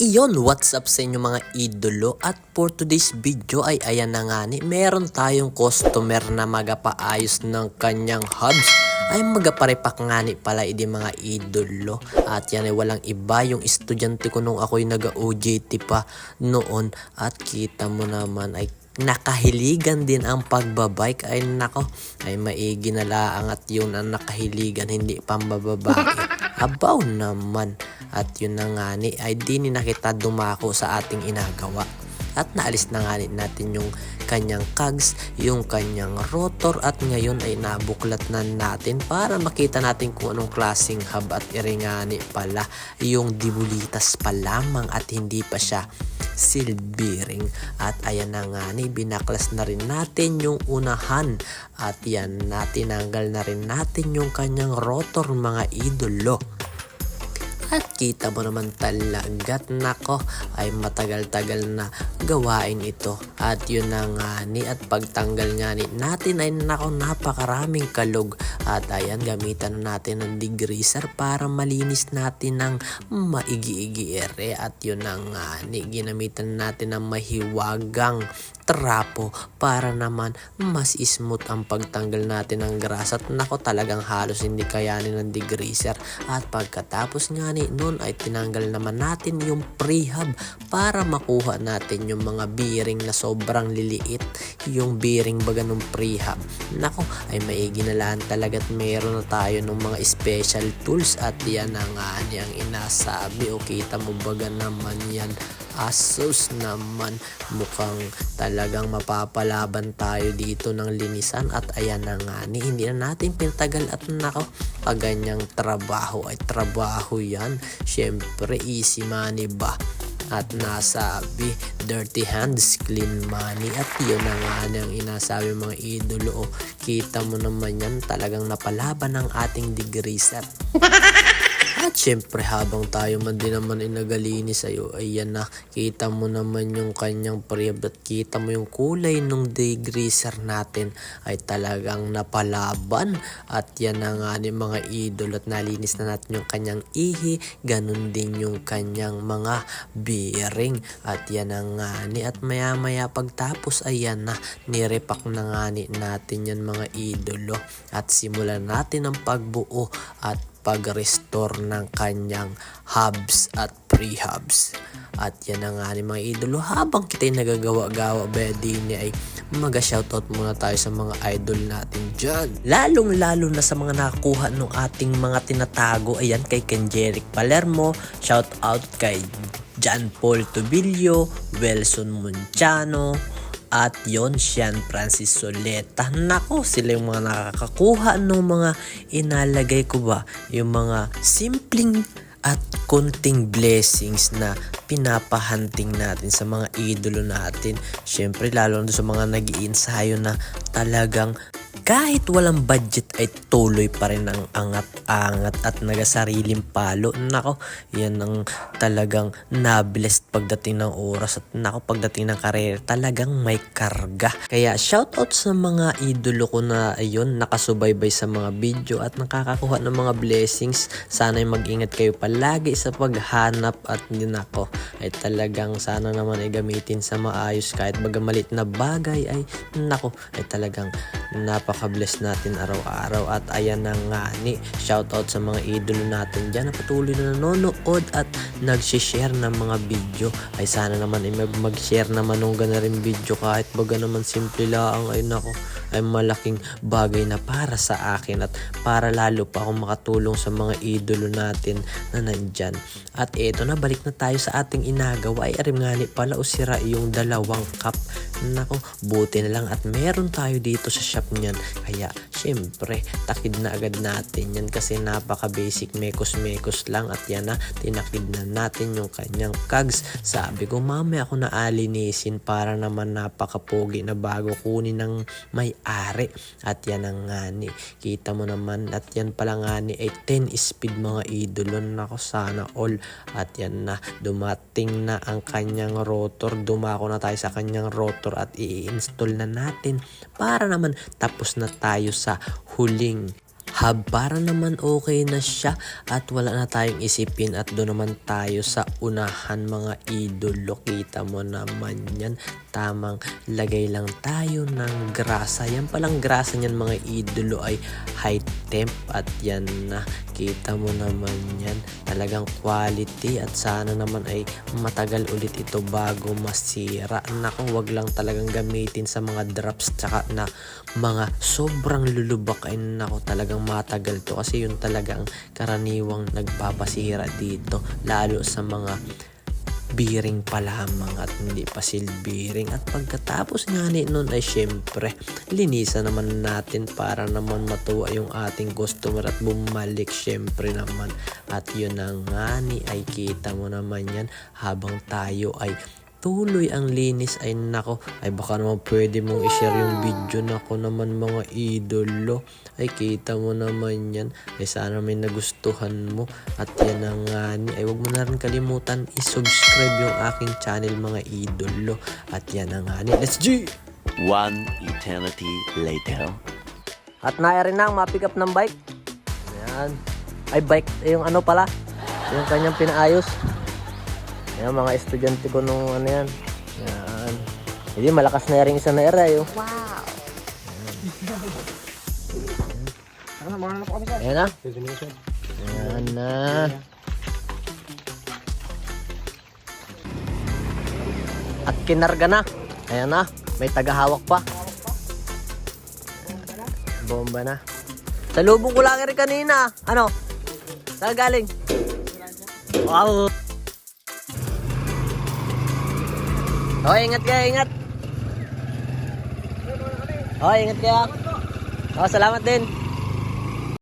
Iyon, what's up sa inyo mga idolo at for today's video ay ayan na nga ni meron tayong customer na magapaayos ng kanyang hubs. Ay magaparepak nga ni pala idi mga idolo. At yan ay walang iba yung estudyante ko nung ako'y naga-OJT pa noon. At kita mo naman ay nakahiligan din ang pagbabike. Ay nako ay maigi na laang at yun ang nakahiligan hindi pambababae abaw naman at yun na nga ni ay di ni nakita dumako sa ating inagawa. At naalis na nga natin yung kanyang cogs, yung kanyang rotor at ngayon ay nabuklat na natin para makita natin kung anong klaseng hub at iringani pala. Yung dibulitas pa lamang at hindi pa siya seal bearing at ayan na nga ni binaklas na rin natin yung unahan. At yan natin tinanggal na rin natin yung kanyang rotor mga idolo at kita mo naman talaga't nako ay matagal-tagal na gawain ito. At yun na nga ni at pagtanggal nga ni natin ay nako napakaraming kalog. At ayan gamitan na natin ng degreaser para malinis natin ng maigi-igi ere. At yun na nga ni ginamitan natin ng mahiwagang trapo para naman mas smooth ang pagtanggal natin ng grass at nako talagang halos hindi kayanin ng degreaser at pagkatapos nga ni nun ay tinanggal naman natin yung prehab para makuha natin yung mga bearing na sobrang liliit yung bearing baga ng prehab. Nako ay maigi na lang talaga at meron na tayo ng mga special tools at yan ang niyang inasabi. O kita mo baga naman yan. Asus naman. Mukhang talagang mapapalaban tayo dito ng linisan. At ayan na nga ni hindi na natin pintagal at nako pag ganyang trabaho ay trabaho yan. Syempre easy money ba at nasabi dirty hands clean money. At yun na nga nang inasabi mga idolo o kita mo naman yan talagang napalaban ng ating degreaser at syempre habang tayo man din naman ay nagalini sa'yo, ayan na, kita mo naman yung kanyang prehab at kita mo yung kulay nung degreaser natin ay talagang napalaban. At yan na nga ni mga idol at nalinis na natin yung kanyang ihi, ganun din yung kanyang mga bearing. At yan na nga ni at maya maya pagtapos ayan na, nirepak na nga ni natin yan mga idolo. At simulan natin ang pagbuo at pag-restore ng kanyang hubs at pre-hubs. At yan na nga ni mga idolo. Habang kita'y nagagawa-gawa ba din ay mag-shoutout muna tayo sa mga idol natin dyan. Lalong-lalo na sa mga nakakuha ng ating mga tinatago. Ayan kay Kenjeric Palermo. Shoutout kay John Paul Tobilio, Wilson Munchano, at yon Sean Francis Soleta. Nako, sila yung mga nakakakuha ng mga inalagay ko ba? Yung mga simpleng at konting blessings na pinapahanting natin sa mga idolo natin. Siyempre, lalo na sa mga nag iinsayo na talagang kahit walang budget ay tuloy pa rin ang angat-angat at nagasariling palo. Nako, yan ang talagang na-blessed pagdating ng oras at nako pagdating ng karir talagang may karga. Kaya shoutout sa mga idolo ko na ayun nakasubaybay sa mga video at nakakakuha ng mga blessings. Sana'y mag-ingat kayo palagi sa paghanap at din ako ay talagang sana naman ay gamitin sa maayos kahit baga malit na bagay ay nako ay talagang napaka-bless natin araw-araw at ayan na nga ni shoutout sa mga idolo natin dyan. Na patuloy na nanonood at nag-share ng mga video. Ay sana naman ay mag-share naman nung gana rin video. Kahit baga naman simple lang. Ay nako ay malaking bagay na para sa akin at para lalo pa akong makatulong sa mga idolo natin na nandyan. At eto na, balik na tayo sa ating inagawa. Ay arim nga ni pala o sira yung dalawang cup. Nako, buti na lang at meron tayo dito sa shop niyan. Kaya, syempre, takid na agad natin yan kasi napaka basic mekos-mekos lang at yan na, tinakid na natin yung kanyang cogs. Sabi ko, mamaya ako na alinisin para naman napakapogi na bago kunin ng may ari. At yan ang ngani. Kita mo naman at yan pala ngani ay 10 speed mga idolo. Nako sana all. At yan na dumating na ang kanyang rotor. Dumako na tayo sa kanyang rotor at i-install na natin para naman tapos na tayo sa huling hub para naman okay na siya at wala na tayong isipin at doon naman tayo sa unahan mga idolo. Kita mo naman yan. Tamang lagay lang tayo ng grasa. Yan palang grasa niyan mga idolo ay high temp at yan na. Kita mo naman yan. Talagang quality at sana naman ay matagal ulit ito bago masira. Naku, wag lang talagang gamitin sa mga drops tsaka na mga sobrang lulubak ay naku talagang matagal to kasi yun talaga ang karaniwang nagpapasira dito lalo sa mga bearing pa lamang at hindi pa seal bearing at pagkatapos nga ni nun ay syempre linisan naman natin para naman matuwa yung ating customer at bumalik syempre naman. At yun na nga ni ay kita mo naman yan habang tayo ay tuloy ang linis. Ay nako. Ay baka naman pwede mong i-share yung video. Nako naman mga idolo. Ay kita mo naman yan. Ay sana may nagustuhan mo. At yan na nga ni. Ay wag mo na rin kalimutan i-subscribe yung aking channel mga idolo. At yan na nga ni. Let's G! One eternity later. at naya rin na ang ma-pick up ng bike. Yan ay bike. Yung ano pala? Yung kanyang pinaayos yan mga estudyante ko nung ano yan yan hindi malakas na rin isa na area yun Ayan na. Ayan na. At kinarga na. Ayan na. May tagahawak pa. Bomba na. Sa lubong ko lang rin kanina. Ano? Saan galing? Wow. Oh, ingat kaya, ingat. Oh, ingat kaya. Oh, salamat din.